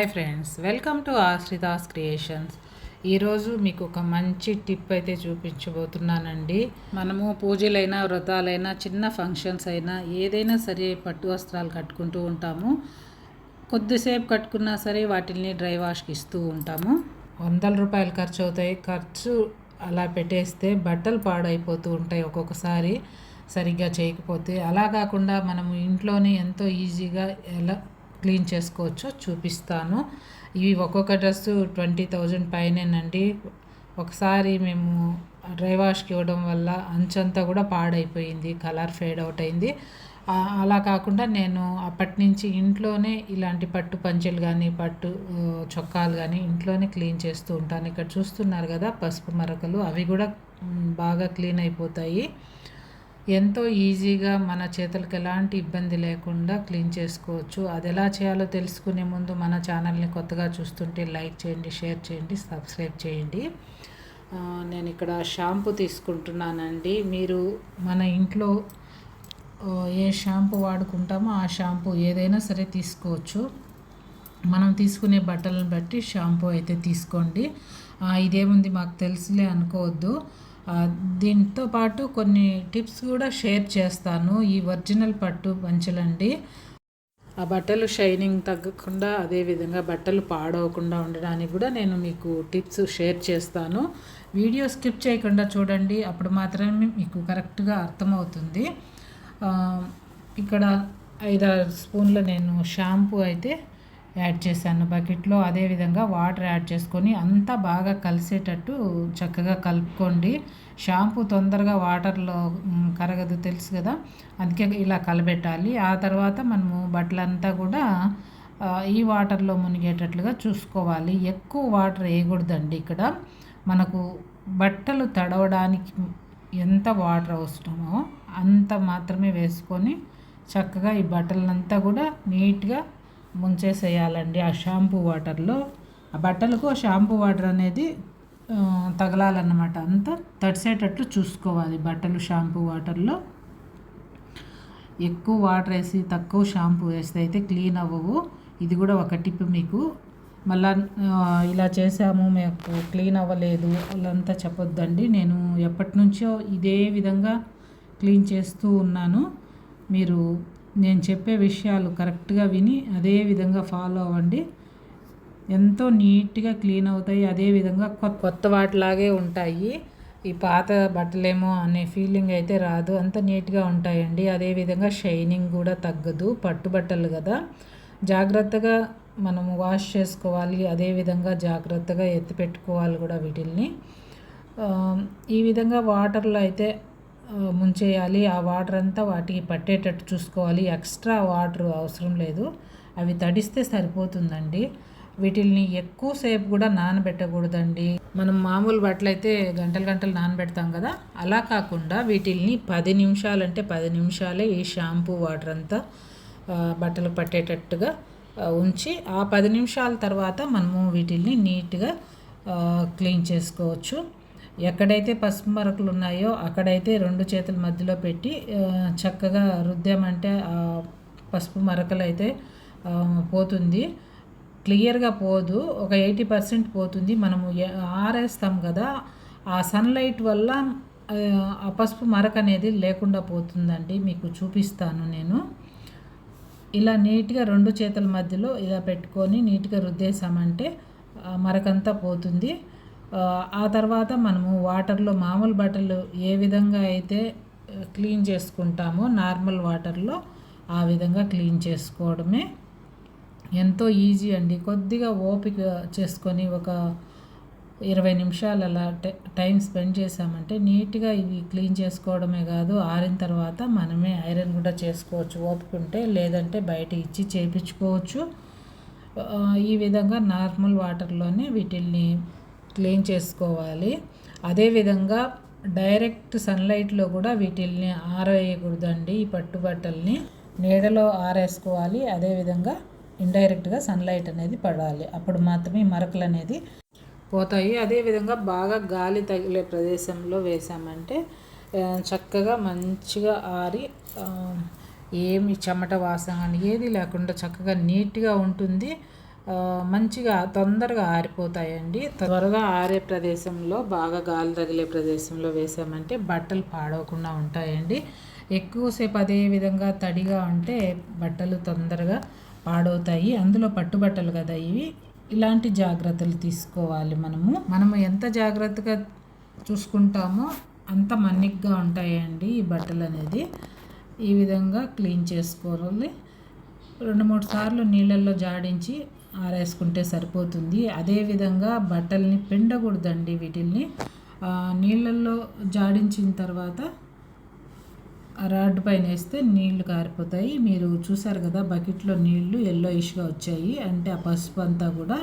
Hi friends welcome to Ashrita's creations. ఈరోజు మీకు ఒక మంచి టిప్ అయితే చూపించబోతున్నానండి. మనము పూజలైనా వ్రతాలైనా చిన్న ఫంక్షన్స్ అయినా ఏదైనా సరే పట్టు వస్త్రాలు కట్టుకుంటూ ఉంటాము. కొద్దిసేపు కట్టుకున్నా సరే వాటిని డ్రై వాష్కి ఇస్తూ ఉంటాము. వందల రూపాయలు ఖర్చు అవుతాయి. ఖర్చు అలా పెట్టేస్తే బట్టలు పాడైపోతూ ఉంటాయి ఒక్కొక్కసారి. సరిగ్గా చేయకపోతే. అలా కాకుండా మనము ఇంట్లోనే ఎంతో ఈజీగా ఎలా క్లీన్ చేసుకోవచ్చో చూపిస్తాను. ఇవి ఒక్కొక్క డ్రెస్సు ట్వంటీ థౌజండ్ పైనేనండి. ఒకసారి మేము డ్రై వాష్కి ఇవ్వడం వల్ల అంచంతా కూడా పాడైపోయింది కలర్ ఫేడ్ అవుట్ అయింది. అలా కాకుండా నేను అప్పటి నుంచి ఇంట్లోనే ఇలాంటి పట్టు పంచెలు కానీ పట్టు చొక్కాలు కానీ ఇంట్లోనే క్లీన్ చేస్తూ ఉంటాను. ఇక్కడ చూస్తున్నారు కదా పసుపు మరకలు అవి కూడా బాగా క్లీన్ అయిపోతాయి. ఎంతో ఈజీగా మన చేతులకు ఎలాంటి ఇబ్బంది లేకుండా క్లీన్ చేసుకోవచ్చు. అది ఎలా చేయాలో తెలుసుకునే ముందు మన ఛానల్ని కొత్తగా చూస్తుంటే లైక్ చేయండి షేర్ చేయండి సబ్స్క్రైబ్ చేయండి. నేను ఇక్కడ షాంపూ తీసుకుంటున్నానండి. మీరు మన ఇంట్లో ఏ షాంపూ వాడుకుంటామో ఆ షాంపూ ఏదైనా సరే తీసుకోవచ్చు. మనం తీసుకునే బట్టలను బట్టి షాంపూ అయితే తీసుకోండి. ఇదేముంది మాకు తెలుసులే అనుకోవద్దు. దీంతో పాటు కొన్ని టిప్స్ కూడా షేర్ చేస్తాను. ఈ ఒరిజినల్ పట్టు పంచలండి. ఆ బట్టలు షైనింగ్ తగ్గకుండా అదేవిధంగా బట్టలు పాడవకుండా ఉండడానికి కూడా నేను మీకు టిప్స్ షేర్ చేస్తాను. వీడియో స్కిప్ చేయకుండా చూడండి. అప్పుడు మాత్రమే మీకు కరెక్ట్గా అర్థమవుతుంది. ఇక్కడ ఐదారు స్పూన్ల నేను షాంపూ అయితే యాడ్ చేశాను. బకెట్లో అదేవిధంగా వాటర్ యాడ్ చేసుకొని అంతా బాగా కలిసేటట్టు చక్కగా కలుపుకోండి. షాంపూ తొందరగా వాటర్లో కరగదు తెలుసు కదా? అందుకే ఇలా కలబెట్టాలి. ఆ తర్వాత మనము బట్టలంతా కూడా ఈ వాటర్లో మునిగేటట్లుగా చూసుకోవాలి. ఎక్కువ వాటర్ వేయకూడదండి ఇక్కడ. మనకు బట్టలు తడవడానికి ఎంత వాటర్ అవసరమో అంత మాత్రమే వేసుకొని చక్కగా ఈ బట్టలంతా కూడా నీట్గా ముంచేసేయాలండి. ఆ షాంపూ వాటర్లో ఆ బట్టలకు ఆ షాంపూ వాటర్ అనేది తగలాలన్నమాట. అంతా తడిసేటట్టు చూసుకోవాలి బట్టలు షాంపూ వాటర్లో. ఎక్కువ వాటర్ వేసి తక్కువ షాంపూ వేస్తే అయితే క్లీన్ అవ్వవు. ఇది కూడా ఒక టిప్ మీకు. మళ్ళా ఇలా చేసాము మేము క్లీన్ అవ్వలేదు వాళ్ళంతా చెప్పొద్దండి. నేను ఎప్పటి నుంచో ఇదే విధంగా క్లీన్ చేస్తూ ఉన్నాను. మీరు నేను చెప్పే విషయాలు కరెక్ట్గా విని అదే విధంగా ఫాలో అవ్వండి. ఎంతో నీట్గా క్లీన్ అవుతాయి అదేవిధంగా కొత్త కొత్త వాటిలాగే ఉంటాయి. ఈ పాత బట్టలేమో అనే ఫీలింగ్ అయితే రాదు. అంత నీట్గా ఉంటాయండి. అదేవిధంగా షైనింగ్ కూడా తగ్గదు. పట్టు బట్టలు కదా. జాగ్రత్తగా మనము వాష్ చేసుకోవాలి. అదేవిధంగా జాగ్రత్తగా ఎత్తి పెట్టుకోవాలి కూడా వీటిల్ని. ఈ విధంగా వాటర్లో అయితే ముంచేయాలి. ఆ వాటర్ అంతా వాటికి పట్టేటట్టు చూసుకోవాలి. ఎక్స్ట్రా వాటర్ అవసరం లేదు. అవి తడిస్తే సరిపోతుందండి. వీటిల్ని ఎక్కువసేపు కూడా నానబెట్టకూడదండి. మనం మామూలు బట్టలు అయితే గంటలు గంటలు నానబెడతాం కదా. అలా కాకుండా వీటిల్ని పది నిమిషాలు అంటే పది నిమిషాలే ఈ షాంపూ వాటర్ అంతా బట్టలు పట్టేటట్టుగా ఉంచి ఆ పది నిమిషాల తర్వాత మనము వీటిల్ని నీట్గా క్లీన్ చేసుకోవచ్చు. ఎక్కడైతే పసుపు మరకలు ఉన్నాయో అక్కడైతే రెండు చేతుల మధ్యలో పెట్టి చక్కగా రుద్దామంటే పసుపు మరకలు అయితే పోతుంది. క్లియర్గా పోదు. ఒక ఎయిటీ పర్సెంట్ పోతుంది. మనము ఆరేస్తాం కదా ఆ సన్లైట్ వల్ల ఆ పసుపు మరక అనేది లేకుండా పోతుందండి. మీకు చూపిస్తాను నేను. ఇలా నీట్గా రెండు చేతుల మధ్యలో ఇలా పెట్టుకొని నీట్గా రుద్దేశామంటే మరకంతా పోతుంది. ఆ తర్వాత మనము వాటర్లో మామూలు బట్టలు ఏ విధంగా అయితే క్లీన్ చేసుకుంటామో నార్మల్ వాటర్లో ఆ విధంగా క్లీన్ చేసుకోవడమే ఎంతో ఈజీ అండి. కొద్దిగా ఓపిక చేసుకొని ఒక ఇరవై నిమిషాలు అలా టైం స్పెండ్ చేసామంటే నీట్గా ఇవి క్లీన్ చేసుకోవడమే కాదు ఆరిన తర్వాత మనమే ఐరన్ కూడా చేసుకోవచ్చు. ఓపిక ఉంటే లేదంటే బయట ఇచ్చి చేయించుకోవచ్చు ఈ విధంగా నార్మల్ వాటర్లోనే వీటిల్ని క్లీన్ చేసుకోవాలి. అదేవిధంగా డైరెక్ట్ సన్లైట్లో కూడా వీటిల్ని ఆరేయకూడదండి ఈ పట్టుబట్టల్ని. నీడలో ఆరేసుకోవాలి అదేవిధంగా ఇండైరెక్ట్గా సన్లైట్ అనేది పడాలి. అప్పుడు మాత్రమే మరకలు అనేది పోతాయి. అదేవిధంగా బాగా గాలి తగిలే ప్రదేశంలో వేసామంటే చక్కగా మంచిగా ఆరి ఏమి చెమట వాసన కానీ ఏది లేకుండా చక్కగా నీట్గా ఉంటుంది. మంచిగా తొందరగా ఆరిపోతాయండి. త్వరగా ఆరే ప్రదేశంలో బాగా గాలి తగిలే ప్రదేశంలో వేసామంటే బట్టలు పాడవకుండా ఉంటాయండి. ఎక్కువసేపు అదే విధంగా తడిగా ఉంటే బట్టలు తొందరగా పాడవుతాయి. అందులో పట్టుబట్టలు కదా ఇవి. ఇలాంటి జాగ్రత్తలు తీసుకోవాలి మనము. మనము ఎంత జాగ్రత్తగా చూసుకుంటామో అంత మన్నిగ్గా ఉంటాయండి ఈ బట్టలు అనేది. ఈ విధంగా క్లీన్ చేసుకోవాలి. రెండు మూడు సార్లు నీళ్ళల్లో జాడించి ఆరేసుకుంటే సరిపోతుంది. అదేవిధంగా బట్టల్ని పిండకూడదండి వీటిల్ని. నీళ్ళల్లో జాడించిన తర్వాత రాడ్ పైన వేస్తే నీళ్ళు కారిపోతాయి. మీరు చూసారు కదా బకెట్లో నీళ్ళు ఎల్లో ఇష్గా వచ్చాయి. అంటే ఆ పసుపు అంతా కూడా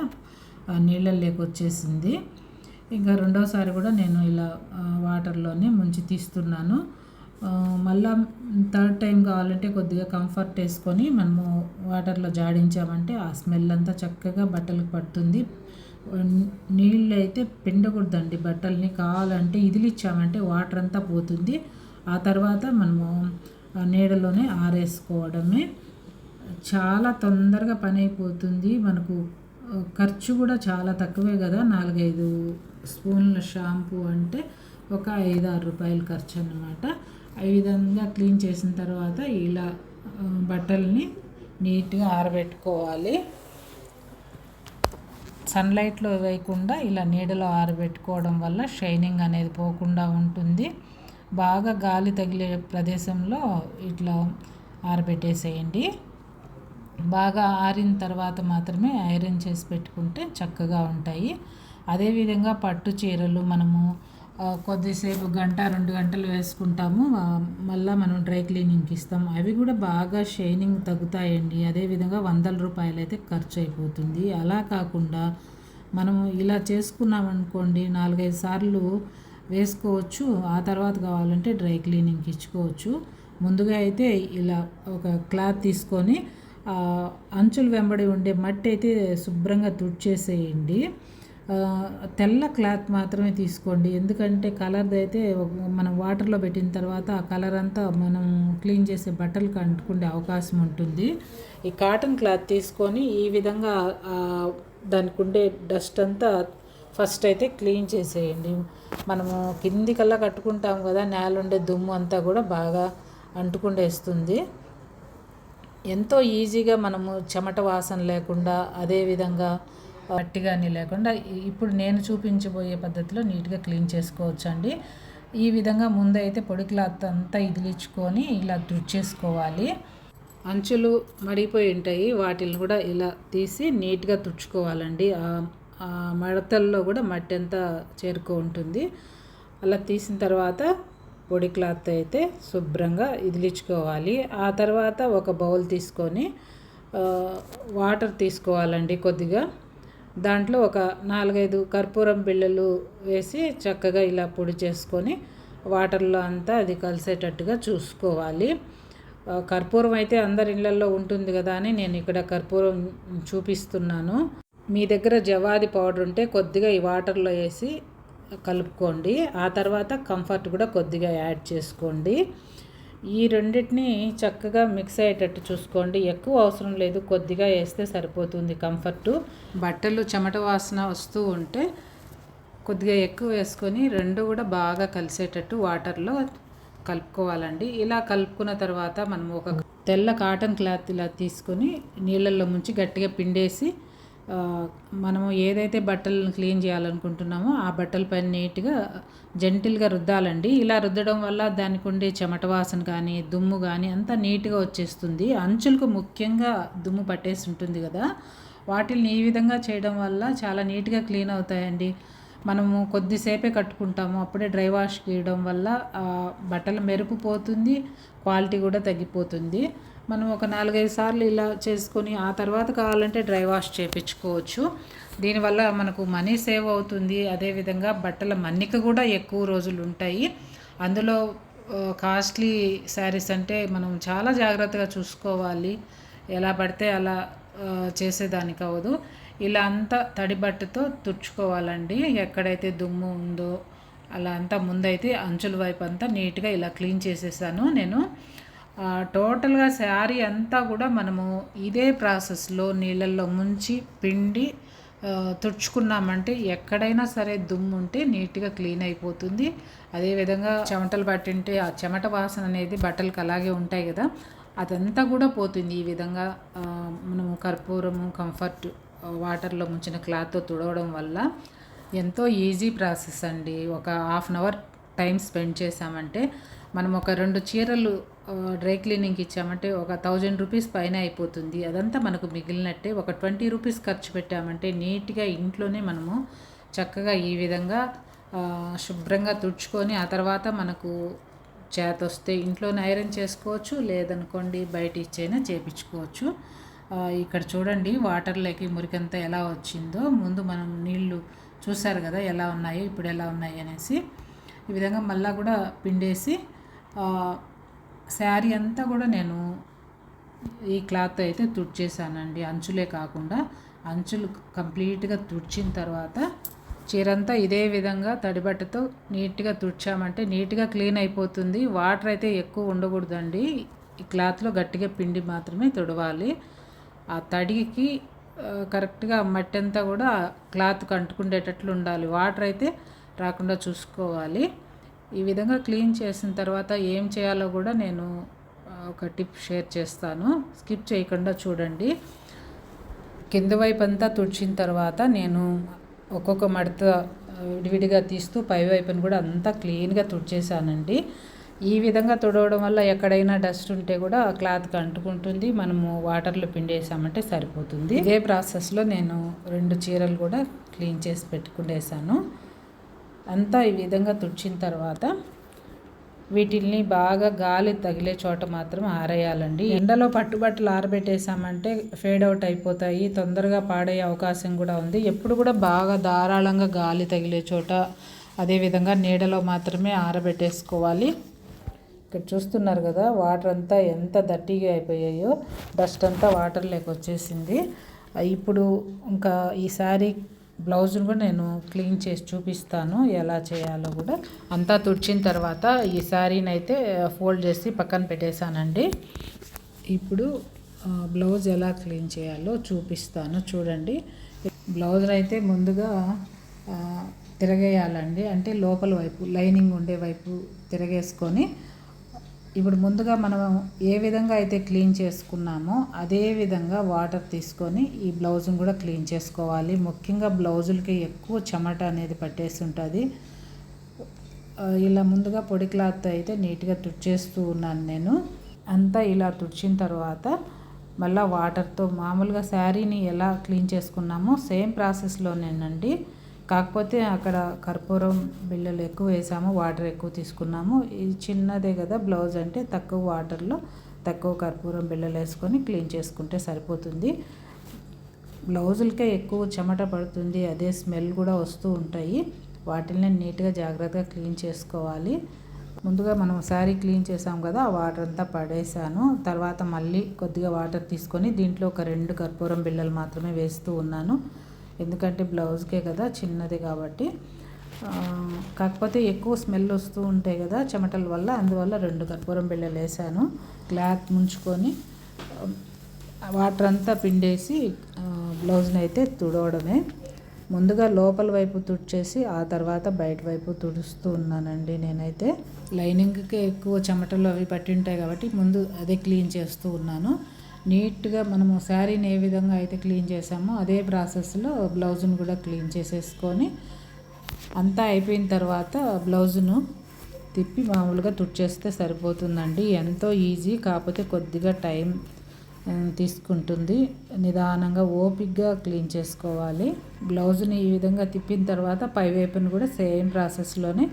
ఆ నీళ్ళల్లోకి వచ్చేసింది. ఇంకా రెండోసారి కూడా నేను ఇలా వాటర్లోనే ముంచి తీస్తున్నాను. మళ్ళా థర్డ్ టైం కావాలంటే కొద్దిగా కంఫర్ట్ వేసుకొని మనము వాటర్లో జాడించామంటే ఆ స్మెల్ అంతా చక్కగా బట్టలకు పడుతుంది. నీళ్ళు అయితే పిండకూడదండి బట్టల్ని కావాలంటే ఇదిలిచ్చామంటే వాటర్ అంతా పోతుంది. ఆ తర్వాత మనము నీడలోనే ఆరేసుకోవడమే. చాలా తొందరగా పని అయిపోతుంది మనకు ఖర్చు కూడా చాలా తక్కువే కదా. నాలుగైదు స్పూన్ల షాంపూ అంటే ఒక ఐదు ఆరు రూపాయల ఖర్చు అన్నమాట ఈ విధంగా క్లీన్ చేసిన తర్వాత ఇలా బట్టల్ని నీట్గా ఆరబెట్టుకోవాలి. సన్లైట్లో వేయకుండా ఇలా నీడలో ఆరబెట్టుకోవడం వల్ల షైనింగ్ అనేది పోకుండా ఉంటుంది. బాగా గాలి తగిలే ప్రదేశంలో ఇట్లా ఆరబెట్టేసేయండి. బాగా ఆరిన తర్వాత మాత్రమే ఐరన్ చేసి పెట్టుకుంటే చక్కగా ఉంటాయి. అదేవిధంగా పట్టు చీరలు మనము కొద్దిసేపు గంట రెండు గంటలు వేసుకుంటాము. మళ్ళీ మనం డ్రై క్లీనింగ్కి ఇస్తాం. అవి కూడా బాగా షైనింగ్ తగ్గుతాయండి. అదేవిధంగా వందల రూపాయలు అయితే ఖర్చు అయిపోతుంది అలా కాకుండా మనము ఇలా చేసుకున్నామనుకోండి నాలుగైదు సార్లు వేసుకోవచ్చు. ఆ తర్వాత కావాలంటే డ్రై క్లీనింగ్కి ఇచ్చుకోవచ్చు. ముందుగా అయితే ఇలా ఒక క్లాత్ తీసుకొని అంచులు వెంబడి ఉండే మట్టి అయితే శుభ్రంగా తుడిచేసేయండి. తెల్ల క్లాత్ మాత్రమే తీసుకోండి. ఎందుకంటే కలర్ది అయితే మనం వాటర్లో పెట్టిన తర్వాత ఆ కలర్ అంతా మనం క్లీన్ చేసే బట్టలకు అంటుకునే అవకాశం ఉంటుంది. ఈ కాటన్ క్లాత్ తీసుకొని ఈ విధంగా దానికి ఉండే డస్ట్ అంతా ఫస్ట్ అయితే క్లీన్ చేసేయండి. మనము కిందికల్లా కట్టుకుంటాం కదా నేల ఉండే దుమ్ము అంతా కూడా బాగా అంటుకుండేస్తుంది. ఎంతో ఈజీగా మనము చెమట వాసన లేకుండా అదేవిధంగా పట్టి కానీ లేకుండా ఇప్పుడు నేను చూపించబోయే పద్ధతిలో నీట్గా క్లీన్ చేసుకోవచ్చు అండి ఈ విధంగా ముందైతే పొడి క్లాత్ అంతా ఇదిలించుకొని ఇలా తుడిచేసుకోవాలి. అంచులు మడిపోయి ఉంటాయి. వాటిని కూడా ఇలా తీసి నీట్గా తుడుచుకోవాలండి. ఆ- మడతల్లో కూడా మట్టి అంతా చేరుకో ఉంటుంది. అలా తీసిన తర్వాత పొడి క్లాత్ అయితే శుభ్రంగా ఇదిలించుకోవాలి ఆ తర్వాత ఒక బౌల్ తీసుకొని వాటర్ తీసుకోవాలండి కొద్దిగా. దాంట్లో ఒక నాలుగైదు కర్పూరం బిళ్ళలు వేసి చక్కగా ఇలా పొడి చేసుకొని వాటర్లో అంతా అది కలిసేటట్టుగా చూసుకోవాలి. కర్పూరం అయితే అందరి ఇళ్ళల్లో ఉంటుంది కదా అని నేను ఇక్కడ కర్పూరం చూపిస్తున్నాను. మీ దగ్గర జవాది పౌడర్ ఉంటే కొద్దిగా ఈ వాటర్లో వేసి కలుపుకోండి. ఆ తర్వాత కంఫర్ట్ కూడా కొద్దిగా యాడ్ చేసుకోండి. ఈ రెండింటిని చక్కగా మిక్స్ అయ్యేటట్టు చూసుకోండి. ఎక్కువ అవసరం లేదు. కొద్దిగా వేస్తే సరిపోతుంది కంఫర్టు బట్టలు చెమట వాసన వస్తూ ఉంటే కొద్దిగా ఎక్కువ వేసుకొని రెండు కూడా బాగా కలిసేటట్టు వాటర్లో కలుపుకోవాలండి. ఇలా కలుపుకున్న తర్వాత మనం ఒక తెల్ల కాటన్ క్లాత్ ఇలా తీసుకొని నీళ్ళల్లో ముంచి గట్టిగా పిండేసి మనము ఏదైతే బట్టలను క్లీన్ చేయాలనుకుంటున్నామో ఆ బట్టలపై నీట్గా జెంటిల్గా రుద్దాలండి. ఇలా రుద్దడం వల్ల దానికి ఉండే చెమట వాసన కానీ దుమ్ము కానీ అంతా నీట్గా వచ్చేస్తుంది. అంచులకు ముఖ్యంగా దుమ్ము పట్టేసి ఉంటుంది కదా. వాటిని ఈ విధంగా చేయడం వల్ల చాలా నీట్గా క్లీన్ అవుతాయండి. మనము కొద్దిసేపే కట్టుకుంటాము. అప్పుడే డ్రై వాష్ చేయడం వల్ల బట్టల మెరుపు పోతుంది క్వాలిటీ కూడా తగ్గిపోతుంది. మనం ఒక నాలుగైదు సార్లు ఇలా చేసుకొని ఆ తర్వాత కావాలంటే డ్రై వాష్ చేయించుకోవచ్చు దీనివల్ల మనకు మనీ సేవ్ అవుతుంది. అదేవిధంగా బట్టల మన్నిక కూడా ఎక్కువ రోజులు ఉంటాయి. అందులో కాస్ట్లీ శారీస్ అంటే మనం చాలా జాగ్రత్తగా చూసుకోవాలి. ఎలా పడితే అలా చేసేదానికి అవ్వదు. ఇలా అంతా తడి బట్టతో తుడుచుకోవాలండి. ఎక్కడైతే దుమ్ము ఉందో అలా అంతా ముందైతే అంచుల వైపు అంతా నీట్గా ఇలా క్లీన్ చేసేసాను నేను. టోటల్గా శారీ అంతా కూడా మనము ఇదే ప్రాసెస్లో నీళ్ళల్లో ముంచి పిండి తుడుచుకున్నామంటే ఎక్కడైనా సరే దుమ్ము ఉంటే నీట్గా క్లీన్ అయిపోతుంది. అదేవిధంగా చెమటలు పట్టింటే ఆ చెమట వాసన అనేది బట్టలకు అలాగే ఉంటాయి కదా అదంతా కూడా పోతుంది. ఈ విధంగా మనము కర్పూరము కంఫర్ట్ వాటర్లో ముంచిన క్లాత్తో తుడవడం వల్ల ఎంతో ఈజీ ప్రాసెస్ అండి. ఒక half an hour time spend చేసామంటే మనం ఒక రెండు చీరలు డ్రై క్లీనింగ్కి ఇచ్చామంటే ఒక థౌజండ్ రూపీస్ పైన అయిపోతుంది. అదంతా మనకు మిగిలినట్టే ఒక ట్వంటీ రూపీస్ ఖర్చు పెట్టామంటే నీట్గా ఇంట్లోనే మనము చక్కగా ఈ విధంగా శుభ్రంగా తుడుచుకొని ఆ తర్వాత మనకు చేత వస్తే ఇంట్లోనే ఐరన్ చేసుకోవచ్చు లేదనుకోండి బయట ఇచ్చైనా చేపించుకోవచ్చు. ఇక్కడ చూడండి వాటర్లోకి మురికంతా ఎలా వచ్చిందో. ముందు మనం నీళ్ళు చూసారు కదా ఎలా ఉన్నాయో ఇప్పుడు ఎలా ఉన్నాయి అనేసి ఈ విధంగా మళ్ళా కూడా పిండేసి శారీ అంతా కూడా నేను ఈ క్లాత్ అయితే తుడిచేసానండి అంచులే కాకుండా అంచులు కంప్లీట్గా తుడిచిన తర్వాత చీరంతా ఇదే విధంగా తడిబట్టతో నీట్గా తుడిచామంటే నీట్గా క్లీన్ అయిపోతుంది. వాటర్ అయితే ఎక్కువ ఉండకూడదండి. ఈ క్లాత్లో గట్టిగా పిండి మాత్రమే తుడవాలి. ఆ తడికి కరెక్ట్గా మట్టి అంతా కూడా క్లాత్కి అంటుకుండేటట్లు ఉండాలి. వాటర్ అయితే రాకుండా చూసుకోవాలి. ఈ విధంగా క్లీన్ చేసిన తర్వాత ఏం చేయాలో కూడా నేను ఒక టిప్ షేర్ చేస్తాను. స్కిప్ చేయకుండా చూడండి. కింద వైపు అంతా తుడిచిన తర్వాత నేను ఒక్కొక్క మడత విడివిడిగా తీస్తూ పై వైపును కూడా అంతా క్లీన్గా తుడిచేసానండి. ఈ విధంగా తుడవడం వల్ల ఎక్కడైనా డస్ట్ ఉంటే కూడా ఆ క్లాత్కి అంటుకుంటుంది. మనము వాటర్లో పిండేసామంటే సరిపోతుంది. ఇదే ప్రాసెస్లో నేను రెండు చీరలు కూడా క్లీన్ చేసి పెట్టుకునేసాను అంతా ఈ విధంగా తుడిచిన తర్వాత వీటిల్ని బాగా గాలి తగిలే చోట మాత్రం ఆరేయాలండి. ఎండలో పట్టుబట్టలు ఆరబెట్టేసామంటే ఫేడ్ అవుట్ అయిపోతాయి తొందరగా పాడయ్యే అవకాశం కూడా ఉంది. ఎప్పుడు కూడా బాగా ధారాళంగా గాలి తగిలే చోట అదేవిధంగా నీడలో మాత్రమే ఆరబెట్టేసుకోవాలి. ఇక్కడ చూస్తున్నారు కదా వాటర్ అంతా ఎంత దట్టిగా అయిపోయాయో డస్ట్ అంతా వాటర్ లేక వచ్చేసింది ఇప్పుడు ఇంకా ఈసారి బ్లౌజ్ని కూడా నేను క్లీన్ చేసి చూపిస్తాను ఎలా చేయాలో కూడా. అంతా తుడిచిన తర్వాత ఈ శారీని అయితే ఫోల్డ్ చేసి పక్కన పెట్టేశానండి. ఇప్పుడు బ్లౌజ్ ఎలా క్లీన్ చేయాలో చూపిస్తాను చూడండి. బ్లౌజ్ అయితే ముందుగా తిరగేయాలండి. అంటే లోపల వైపు లైనింగ్ ఉండే వైపు తిరగేసుకొని ఇప్పుడు ముందుగా మనం ఏ విధంగా అయితే క్లీన్ చేసుకున్నామో అదే విధంగా వాటర్ తీసుకొని ఈ బ్లౌజ్ని కూడా క్లీన్ చేసుకోవాలి. ముఖ్యంగా బ్లౌజులకి ఎక్కువ చెమట అనేది పట్టేసి ఉంటుంది. ఇలా ముందుగా పొడి క్లాత్ అయితే నీట్గా తుడిచేస్తూ ఉన్నాను నేను. అంతా ఇలా తుడిచిన తర్వాత మళ్ళీ వాటర్తో మామూలుగా శారీని ఎలా క్లీన్ చేసుకున్నామో సేమ్ ప్రాసెస్లోనేనండి. కాకపోతే అక్కడ కర్పూరం బిళ్ళలు ఎక్కువ వేసాము వాటర్ ఎక్కువ తీసుకున్నాము. ఇది చిన్నదే కదా బ్లౌజ్ అంటే తక్కువ వాటర్లో తక్కువ కర్పూరం బిళ్ళలు వేసుకొని క్లీన్ చేసుకుంటే సరిపోతుంది. బ్లౌజులకే ఎక్కువ చెమట పడుతుంది అదే స్మెల్ కూడా వస్తూ ఉంటాయి. వాటిని నీట్గా జాగ్రత్తగా క్లీన్ చేసుకోవాలి. ముందుగా మనం శారీ క్లీన్ చేసాం కదా ఆ వాటర్ అంతా పడేసాను. తర్వాత మళ్ళీ కొద్దిగా వాటర్ తీసుకొని దీంట్లో ఒక రెండు కర్పూరం బిళ్ళలు మాత్రమే వేస్తూ ఉన్నాను. ఎందుకంటే బ్లౌజ్కే కదా చిన్నది కాబట్టి. కాకపోతే ఎక్కువ స్మెల్ వస్తూ ఉంటాయి కదా చెమటల వల్ల అందువల్ల రెండు కర్పూరం బిళ్ళలు వేసాను. క్లాత్ ముంచుకొని వాటర్ అంతా పిండేసి బ్లౌజ్ని అయితే తుడవడమే. ముందుగా లోపల వైపు తుడిచేసి ఆ తర్వాత బయట వైపు తుడుస్తూ ఉన్నానండి నేనైతే. లైనింగ్కి ఎక్కువ చెమటలు అవి పట్టి ఉంటాయి కాబట్టి ముందు అదే క్లీన్ చేస్తూ ఉన్నాను. నీట్గా మనము శారీని ఏ విధంగా అయితే క్లీన్ చేసామో అదే ప్రాసెస్లో బ్లౌజ్ను కూడా క్లీన్ చేసేసుకొని అంతా అయిపోయిన తర్వాత బ్లౌజును తిప్పి మామూలుగా తుడిచేస్తే సరిపోతుందండి. ఎంతో ఈజీ కాకపోతే కొద్దిగా టైం తీసుకుంటుంది. నిదానంగా ఓపిక్గా క్లీన్ చేసుకోవాలి. బ్లౌజ్ని ఈ విధంగా తిప్పిన తర్వాత పైవైపును కూడా సేమ్ ప్రాసెస్లోనే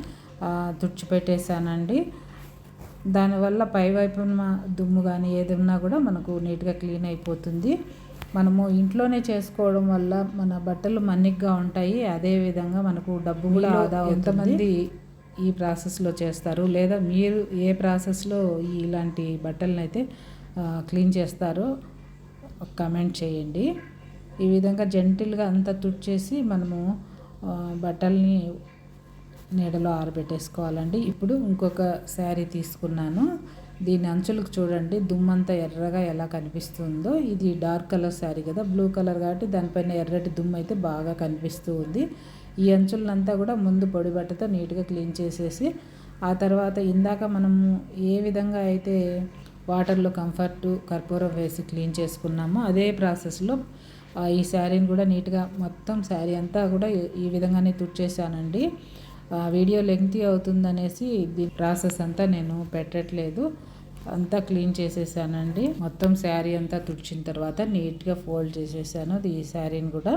తుడిచిపెట్టేశానండి. దానివల్ల పై వైపున దుమ్ము కానీ ఏది ఉన్నా కూడా మనకు నీట్గా క్లీన్ అయిపోతుంది. మనము ఇంట్లోనే చేసుకోవడం వల్ల మన బట్టలు మన్నిగ్గా ఉంటాయి. అదేవిధంగా మనకు డబ్బు కూడా ఆదా ఎంతమంది ఈ ప్రాసెస్లో చేస్తారు? లేదా మీరు ఏ ప్రాసెస్లో ఇలాంటి బట్టలను అయితే క్లీన్ చేస్తారో కమెంట్ చేయండి. ఈ విధంగా జెంటిల్గా అంతా తుడిచేసి మనము బట్టల్ని నీడలో ఆరబెట్టేసుకోవాలండి. ఇప్పుడు ఇంకొక శారీ తీసుకున్నాను. దీని అంచులకు చూడండి. దుమ్మంతా ఎర్రగా ఎలా కనిపిస్తుందో. ఇది డార్క్ కలర్ శారీ కదా బ్లూ కలర్ కాబట్టి దానిపైన ఎర్రటి దుమ్ము అయితే బాగా కనిపిస్తూ ఉంది. ఈ అంచులంతా కూడా ముందు పొడి బట్టతో నీట్గా క్లీన్ చేసేసి ఆ తర్వాత ఇందాక మనము ఏ విధంగా అయితే వాటర్లో కంఫర్ట్ కర్పూరం వేసి క్లీన్ చేసుకున్నామో అదే ప్రాసెస్లో ఈ శారీని కూడా నీట్గా మొత్తం శారీ అంతా కూడా ఈ విధంగానే తుడిచేసానండి వీడియో లెంగ్తీ అవుతుందనేసి దీని ప్రాసెస్ అంతా నేను పెట్టట్లేదు. అంతా క్లీన్ చేసేసానండి. మొత్తం శారీ అంతా తుడిచిన తర్వాత నీట్గా ఫోల్డ్ చేసేసాను. ఈ శారీని కూడా.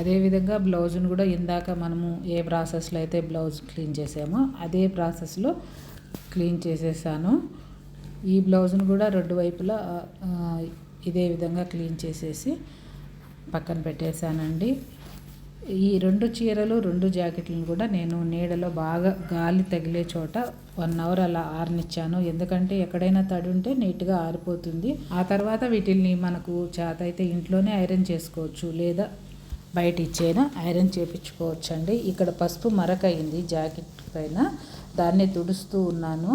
అదేవిధంగా బ్లౌజ్ను కూడా ఇందాక మనము ఏ ప్రాసెస్లో అయితే బ్లౌజ్ క్లీన్ చేసామో అదే ప్రాసెస్లో క్లీన్ చేసేసాను. ఈ బ్లౌజ్ను కూడా రెండు వైపులా ఇదే విధంగా క్లీన్ చేసేసి పక్కన పెట్టేశానండి. ఈ రెండు చీరలు రెండు జాకెట్లను కూడా నేను నీడలో బాగా గాలి తగిలే చోట వన్ అవర్ అలా ఆరనిచ్చాను. ఎందుకంటే ఎక్కడైనా తడి ఉంటే నీట్గా ఆరిపోతుంది. ఆ తర్వాత వీటిల్ని మనకు చేత అయితే ఇంట్లోనే ఐరన్ చేసుకోవచ్చు లేదా బయట ఇచ్చేనా ఐరన్ చేపించుకోవచ్చు అండి ఇక్కడ పసుపు మరక అయింది జాకెట్ పైన. దాన్ని తుడుస్తూ ఉన్నాను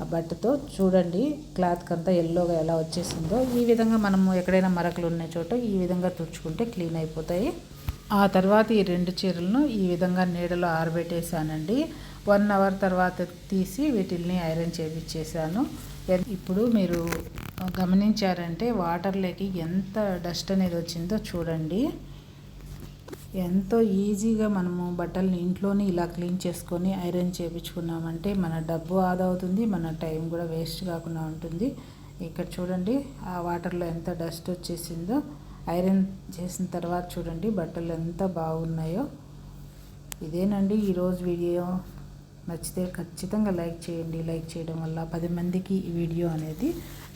ఆ బట్టతో. చూడండి క్లాత్కి అంతా ఎల్లోగా ఎలా వచ్చేసిందో. ఈ విధంగా మనము ఎక్కడైనా మరకలు ఉన్న చోట ఈ విధంగా తుడుచుకుంటే క్లీన్ అయిపోతాయి. ఆ తర్వాత ఈ రెండు చీరలను ఈ విధంగా నీడలో ఆరబెట్టేశానండి. వన్ అవర్ తర్వాత తీసి వీటిల్ని ఐరన్ చేపించేసాను ఇప్పుడు మీరు గమనించారంటే వాటర్లోకి ఎంత డస్ట్ అనేది వచ్చిందో చూడండి. ఎంతో ఈజీగా మనము బట్టల్ని ఇంట్లోనే ఇలా క్లీన్ చేసుకొని ఐరన్ చేయించుకున్నామంటే మన డబ్బు ఆదా అవుతుంది మన టైం కూడా వేస్ట్ కాకుండా ఉంటుంది. ఇక్కడ చూడండి ఆ వాటర్లో ఎంత డస్ట్ వచ్చేసిందో. ఐరన్ చేసిన తర్వాత చూడండి బట్టలు ఎంత బాగున్నాయో. ఇదేనండి ఈరోజు వీడియో. నచ్చితే ఖచ్చితంగా లైక్ చేయండి. లైక్ చేయడం వల్ల పది మందికి ఈ వీడియో అనేది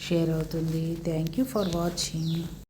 షేర్ అవుతుంది. Thank you for watching.